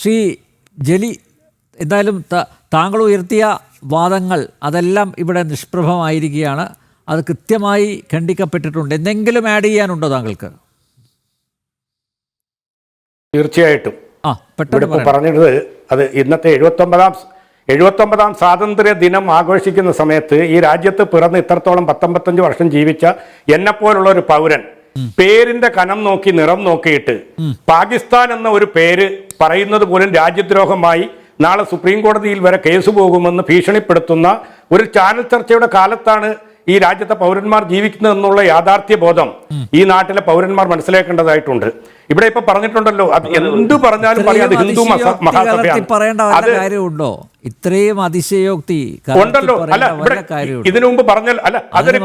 ശ്രീ ജലി എന്തായാലും താങ്കൾ ഉയർത്തിയ വാദങ്ങൾ അതെല്ലാം ഇവിടെ നിഷ്പ്രഭമായിരിക്കുകയാണ്. അത് കൃത്യമായി ഖണ്ഡിക്കപ്പെട്ടിട്ടുണ്ട്. എന്തെങ്കിലും ആഡ് ചെയ്യാനുണ്ടോ താങ്കൾക്ക്? തീർച്ചയായിട്ടും. ആ പെട്ടെന്ന്. പറഞ്ഞത് അത് ഇന്നത്തെ എഴുപത്തൊമ്പതാം എഴുപത്തൊമ്പതാം സ്വാതന്ത്ര്യ ദിനം ആഘോഷിക്കുന്ന സമയത്ത് ഈ രാജ്യത്ത് പിറന്ന് ഇത്രത്തോളം പത്തൊമ്പത്തഞ്ച് വർഷം ജീവിച്ച എന്നെപ്പോലുള്ള ഒരു പൗരൻ പേരിന്റെ കനം നോക്കി നിറം നോക്കിയിട്ട് പാകിസ്ഥാൻ എന്ന ഒരു പേര് പറയുന്നത് പോലും രാജ്യദ്രോഹമായി നാളെ സുപ്രീം കോടതിയിൽ വരെ കേസ് പോകുമെന്ന് ഭീഷണിപ്പെടുത്തുന്ന ഒരു ചാനൽ ചർച്ചയുടെ കാലത്താണ് ഈ രാജ്യത്തെ പൗരന്മാർ ജീവിക്കുന്നത് എന്നുള്ള യാഥാർത്ഥ്യ ബോധം ഈ നാട്ടിലെ പൗരന്മാർ മനസ്സിലാക്കേണ്ടതായിട്ടുണ്ട്. ഇവിടെ ഇപ്പൊ പറഞ്ഞിട്ടുണ്ടല്ലോ അത് എന്ത് പറഞ്ഞാലും പറയാം അത് ഹിന്ദു മഹാസഭയാണ്. അത് കാര്യമുണ്ടോ? ഇത്രയും അതിശയോക്തി ഉണ്ടല്ലോ. അല്ല ഇവിടെ ഇതിനു മുമ്പ് പറഞ്ഞാൽ അല്ല അതൊരു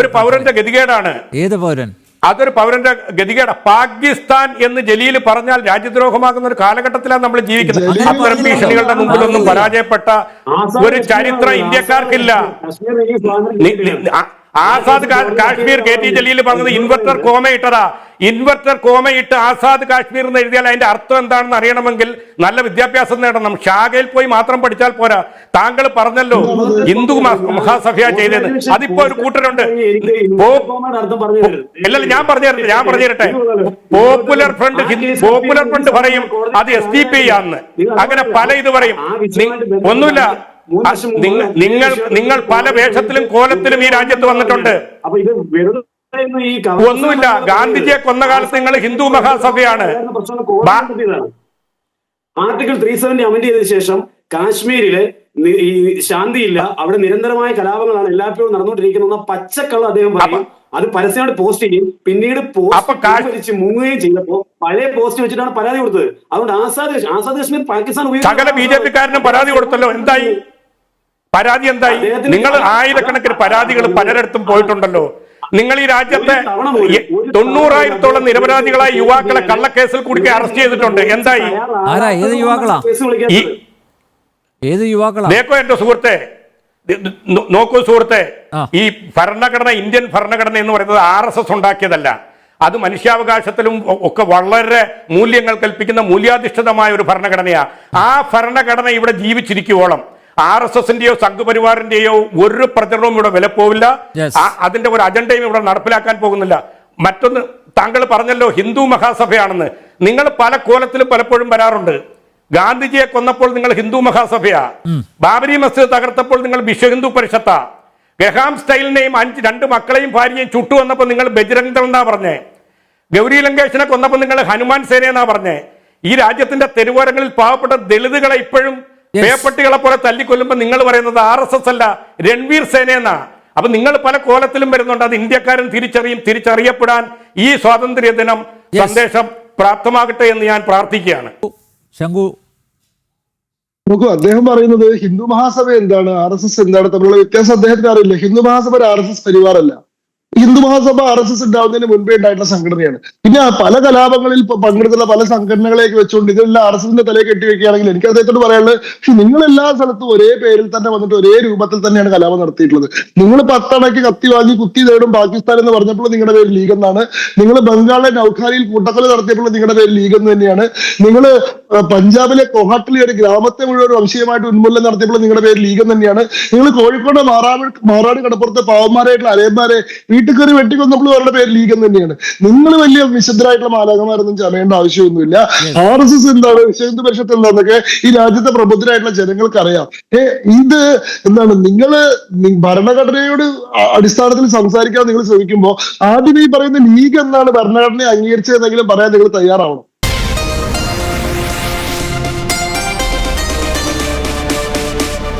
ഒരു പൗരന്റെ ഗതികേടാണ്. ഏത് പൗരൻ? അതൊരു പൗരന്റെ ഗതികേട. പാകിസ്ഥാൻ എന്ന് ജലീൽ പറഞ്ഞാൽ രാജ്യദ്രോഹമാകുന്ന ഒരു കാലഘട്ടത്തിലാണ് നമ്മൾ ജീവിക്കുന്നത്. അത്തരം ഭീഷണികളുടെ മുമ്പിലൊന്നും. പരാജയപ്പെട്ട ഒരു ചരിത്രം ഇന്ത്യക്കാർക്കില്ല. ആസാദ് കാശ്മീർ കെ ടി ജലീൽ പറഞ്ഞത് ഇൻവെർട്ടർ കോമയിട്ടതാ ഇൻവെർട്ടർ കോമയിട്ട് ആസാദ് കാശ്മീർ എന്ന് എഴുതിയാൽ അതിന്റെ അർത്ഥം എന്താണെന്ന് അറിയണമെങ്കിൽ നല്ല വിദ്യാഭ്യാസം നേടണം. ശാഖയിൽ പോയി മാത്രം പഠിച്ചാൽ പോരാ. താങ്കൾ പറഞ്ഞല്ലോ ഹിന്ദു മഹാസഭയാ മഹാസഭ ചെയ്തത്. അതിപ്പോ ഒരു കൂട്ടരുണ്ട്. അല്ലല്ല ഞാൻ പറഞ്ഞു ഞാൻ പറഞ്ഞു തരട്ടെ പോപ്പുലർ ഫ്രണ്ട് പോപ്പുലർ ഫ്രണ്ട് പറയും അത് എസ് ഡി പി ആന്ന്. അങ്ങനെ പല ഇത് പറയും. ഒന്നുമില്ല. നിങ്ങൾ നിങ്ങൾ പല വേഷത്തിലും കോലത്തിലും ഈ രാജ്യത്ത് വന്നിട്ടുണ്ട്. അപ്പൊ ഇത് ഒന്നുമില്ല. ഗാന്ധിജിയെ കൊന്ന കാലത്ത് നിങ്ങൾ ഹിന്ദു മഹാസഭയാണ്. ആർട്ടിക്കിൾ ത്രീ സെവന്റി അമെന്റ് ചെയ്തതിനു ശേഷം കാശ്മീരിൽ ഈ ശാന്തിയില്ല. അവിടെ നിരന്തരമായ കലാപങ്ങളാണ് എല്ലായ്പ്പോഴും നടന്നുകൊണ്ടിരിക്കുന്ന പച്ചക്കള്ള അദ്ദേഹം പറയും. അത് പരസ്യമായിട്ട് പോസ്റ്റ് ചെയ്യും. പിന്നീട് പോസ്റ്റ് മുങ്ങുകയും ചെയ്തപ്പോ പഴയ പോസ്റ്റ് വെച്ചിട്ടാണ് പരാതി കൊടുത്തത്. അതുകൊണ്ട് ആസാദ് ആസാദ് കശ്മീർ പാകിസ്ഥാൻ സകല ബി ജെ പിക്കാരനും പരാതി കൊടുത്തല്ലോ. എന്തായി? പരാതി എന്തായി? നിങ്ങൾ ആയിരക്കണക്കിന് പരാതികൾ പലരിടത്തും പോയിട്ടുണ്ടല്ലോ. നിങ്ങൾ ഈ രാജ്യത്തെ തൊണ്ണൂറായിരത്തോളം നിരപരാധികളായ യുവാക്കളെ കള്ളക്കേസിൽ കുടുക്കി അറസ്റ്റ് ചെയ്തിട്ടുണ്ട്. എന്തായി? ആരാ? ഏത് യുവാക്കളാ? ഏത് യുവാക്കളാ? ദേക്കോ എന്റെ സുഹൃത്തെ നോക്കൂ സുഹൃത്തെ. ഈ ഭരണഘടന ഇന്ത്യൻ ഭരണഘടന എന്ന് പറയുന്നത് ആർ എസ് എസ് ഉണ്ടാക്കിയതല്ല. അത് മനുഷ്യാവകാശത്തിലും ഒക്കെ വളരെ മൂല്യങ്ങൾ കൽപ്പിക്കുന്ന മൂല്യാധിഷ്ഠിതമായ ഒരു ഭരണഘടനയാണ് ആ ഭരണഘടന ഇവിടെ ജീവിച്ചിരിക്കുവോളം. ആർ എസ് എസിന്റെയോ സംഘപരിവാറിന്റെയോ ഒരു പ്രചരണവും ഇവിടെ വിലപ്പോവില്ല. അതിന്റെ ഒരു അജണ്ടയും ഇവിടെ നടപ്പിലാക്കാൻ പോകുന്നില്ല. മറ്റൊന്ന് താങ്കൾ പറഞ്ഞല്ലോ ഹിന്ദു മഹാസഭയാണെന്ന്. നിങ്ങൾ പല കോലത്തിലും പലപ്പോഴും വരാറുണ്ട്. ഗാന്ധിജിയെ കൊന്നപ്പോൾ നിങ്ങൾ ഹിന്ദു മഹാസഭയാ. ബാബരി മസ്ജിദ് തകർത്തപ്പോൾ നിങ്ങൾ വിശ്വ ഹിന്ദു പരിഷത്താ. ഗഹാം സ്റ്റൈലിനെയും അഞ്ച് രണ്ട് മക്കളെയും ഭാര്യയും ചുട്ടു വന്നപ്പോൾ നിങ്ങൾ ബജരംഗ് ദൾ എന്നാ പറഞ്ഞേ. ഗൗരി ലങ്കേഷിനെ കൊന്നപ്പോൾ നിങ്ങൾ ഹനുമാൻ സേന എന്നാ പറഞ്ഞേ. ഈ രാജ്യത്തിന്റെ തെരുവോരങ്ങളിൽ പാവപ്പെട്ട ദളിതുകളെ ഇപ്പോഴും. പേപ്പട്ടികളെ പോലെ തല്ലിക്കൊല്ലുമ്പോൾ നിങ്ങൾ പറയുന്നത് ആർ എസ് എസ് അല്ല രൺവീർ സേന എന്നാ. അപ്പൊ നിങ്ങൾ പല കോലത്തിലും വരുന്നുണ്ട് അത് ഇന്ത്യക്കാരൻ തിരിച്ചറിയും തിരിച്ചറിയപ്പെടാൻ ഈ സ്വാതന്ത്ര്യ ദിനം സന്ദേശം പ്രാപ്തമാകട്ടെ എന്ന് ഞാൻ പ്രാർത്ഥിക്കുകയാണ്. ശങ്കു നോക്കൂ അദ്ദേഹം പറയുന്നത് ഹിന്ദു മഹാസഭ എന്താണ് ആർ എസ് എസ് എന്താണ് തമ്മിലുള്ള വ്യത്യാസം അദ്ദേഹത്തിന് അറിയില്ല. ഹിന്ദു മഹാസഭ ഒരു R S S പരിവാറല്ല. Hindu Mahasabha R S S ഉണ്ടാവുന്നതിന് മുൻപേ ഉണ്ടായിട്ടുള്ള സംഘടനയാണ്. പിന്നെ പല കലാപങ്ങളിൽ പങ്കെടുത്തുള്ള പല സംഘടനകളെയൊക്കെ വെച്ചുകൊണ്ട് ഇതെല്ലാം ആർ എസ് എസിന്റെ തലയിൽ കെട്ടിവെക്കുകയാണെങ്കിൽ എനിക്ക് അദ്ദേഹത്തോട് പറയാനുള്ളത് പക്ഷെ നിങ്ങൾ എല്ലാ സ്ഥലത്തും ഒരേ പേരിൽ തന്നെ വന്നിട്ട് ഒരേ രൂപത്തിൽ തന്നെയാണ് കലാപം നടത്തിയിട്ടുള്ളത്. നിങ്ങൾ പത്തണയ്ക്ക് കത്തി വാങ്ങി കുത്തി നേടും പാകിസ്ഥാൻ എന്ന് പറഞ്ഞപ്പോൾ നിങ്ങളുടെ പേര് ലീഗ് എന്നാണ്. നിങ്ങൾ ബംഗാളിലെ നൌഖാലിയിൽ കൂട്ടക്കൊല നടത്തിയപ്പോൾ നിങ്ങളുടെ പേര് ലീഗ് എന്ന് തന്നെയാണ്. നിങ്ങൾ പഞ്ചാബിലെ കൊഹാട്ടിലെ ഒരു ഗ്രാമത്തെ മുഴുവൻ വംശീയമായിട്ട് ഉന്മൂലനം നടത്തിയപ്പോൾ നിങ്ങളുടെ പേര് ലീഗ് തന്നെയാണ്. നിങ്ങൾ കോഴിക്കോട് മാറാട് മാറാട് കടപ്പുറത്തെ പാവന്മാരായിട്ടുള്ള അരയന്മാരെ വീട്ടിൽ കയറി വെട്ടിക്കൊന്നപ്പോൾ അവരുടെ പേര് ലീഗ് തന്നെയാണ്. നിങ്ങൾ വലിയ വിശുദ്ധരായിട്ടുള്ള മാലാകമാരൊന്നും ചമയേണ്ട ആവശ്യമൊന്നുമില്ല. ആർ എസ് എസ് എന്താണ്? വിശുദ്ധ പരിഷത്ത് എന്താണെന്നൊക്കെ ഈ രാജ്യത്തെ പ്രബുദ്ധരായിട്ടുള്ള ജനങ്ങൾക്ക് അറിയാം. ഏ ഇത് എന്താണ്? നിങ്ങൾ ഭരണഘടനയോട് അടിസ്ഥാനത്തിൽ സംസാരിക്കാൻ നിങ്ങൾ ശ്രമിക്കുമ്പോൾ ആദ്യം ഈ പറയുന്ന ലീഗ് എന്നാണ് ഭരണഘടനയെ അംഗീകരിച്ചതെന്നെങ്കിലും പറയാൻ നിങ്ങൾ തയ്യാറാവണം.